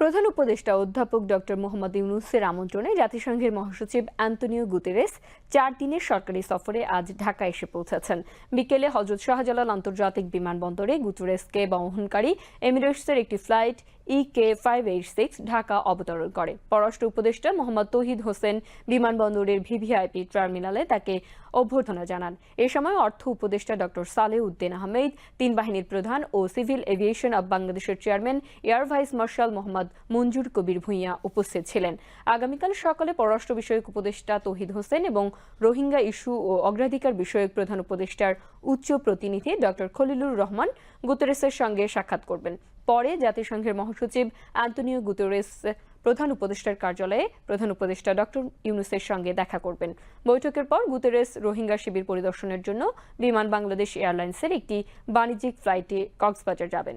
প্রধান উপদেষ্টা অধ্যাপক ডক্টর মোহাম্মদ ইউনুসের আমন্ত্রণে জাতিসংঘের মহাসচিব অ্যান্তনিও গুতেরেস চার দিনের সরকারি সফরে আজ ঢাকা এসে পৌঁছেছেন। বিকেলে হজরত শাহজালাল আন্তর্জাতিক বিমানবন্দরে গুতেরেসকে বহনকারী এমিরেটসের একটি flight E K five eight six Dhaka অবতরণ করে। পররাষ্ট্র উপদেষ্টা মোহাম্মদ তৌহিদ হোসেন বিমানবন্দরের ভিভিআইপি টার্মিনালে তাকে অভ্যর্থনা জানান। এ সময় অর্থ উপদেষ্টা ডক্টর সালে উদ্দিন আহমেদ, তিন বাহিনীর প্রধান ও সিভিল এভিয়েশন অব বাংলাদেশের chairman, air vice marshal Mohammad Manjur Kabir Bhuiyan উপস্থিত ছিলেন। আগামীকাল সকালে পররাষ্ট্র বিষয়ক উপদেষ্টা তৌহিদ হোসেন এবং রোহিঙ্গা ইস্যু ও অগ্রাধিকার বিষয়ক প্রধান উপদেষ্টার উচ্চ প্রতিনিধি ডক্টর খলিলুর রহমান গুতেরেসের সঙ্গে সাক্ষাৎ করবেন। পরে জাতিসংঘের মহাসচিব অ্যান্টনিও গুতেরেস প্রধান উপদেষ্টার কার্যালয়ে প্রধান উপদেষ্টা ডক্টর ইউনুসের সঙ্গে দেখা করবেন। বৈঠকের পর গুতেরেস রোহিঙ্গা শিবির পরিদর্শনের জন্য বিমান বাংলাদেশ এয়ারলাইন্সের একটি বাণিজ্যিক ফ্লাইটে কক্সবাজার যাবেন।